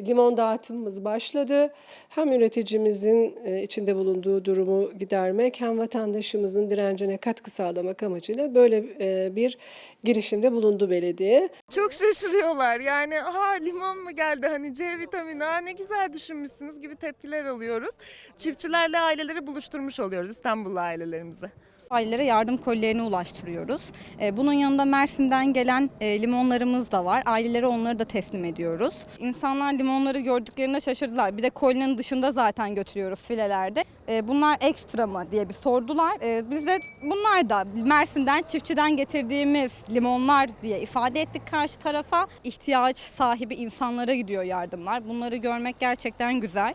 Limon dağıtımımız başladı. Hem üreticimizin e, içinde bulunduğu durumu gidermek hem vatandaşımızın direncine katkı sağlamak amacıyla böyle e, bir girişimde bulundu belediye. Çok şaşırıyorlar. Yani ha limon mu geldi hani C vitamini ha ne güzel düşünmüşsünüz gibi tepkiler alıyoruz. Çiftçilerle aileleri buluşturmuş oluyoruz İstanbullu ailelerimizi. Ailelere yardım kolilerini ulaştırıyoruz. E, Bunun yanında Mersin'den gelen e, limonlarımız da var. Ailelere onları da teslim ediyoruz. İnsanlar limonları gördüklerinde şaşırdılar. Bir de kolinin dışında zaten götürüyoruz filelerde. E, Bunlar ekstra mı diye bir sordular. Biz de bunlar da Mersin'den çiftçiden getirdiğimiz limonlar diye ifade ettik karşı tarafa. İhtiyaç sahibi insanlara gidiyor yardımlar. Bunları görmek gerçekten güzel.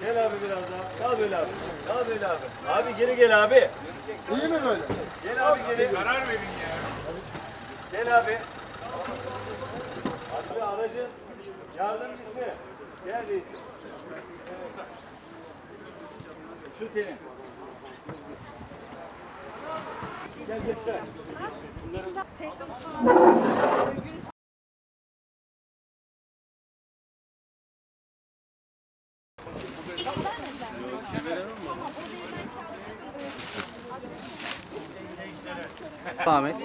Gel abi biraz daha. Kal böyle abi. Kal böyle abi. Abi geri gel abi. İyi mi böyle? Gel abi geri. Karar verin ya. Gel abi. Abi aracın yardımcısı. Gel reis. Şu senin. Gel göster. Ahmet.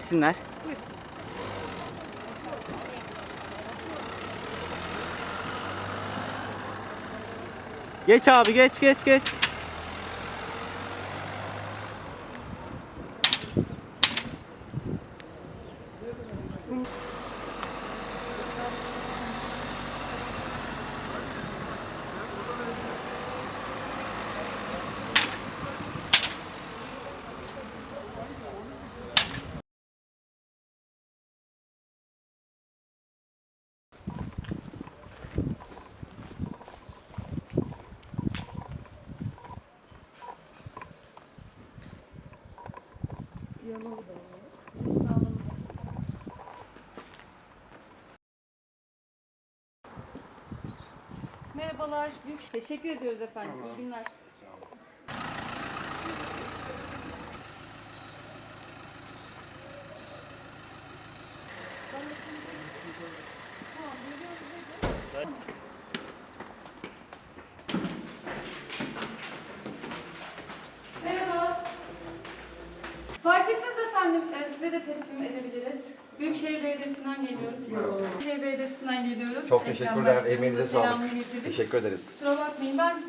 İsimler. Geç abi geç geç geç. Merhabalar. Büyük teşekkür ediyoruz efendim. İyi günler. Merhaba. Size de teslim edebiliriz. Büyükşehir Belediyesi'nden geliyoruz. Büyükşehir Belediyesi'nden geliyoruz. Çok Ekrem teşekkürler. Başkanımıza Emeğinize sağlık. selamını getirdik. Teşekkür ederiz. Kusura bakmayın ben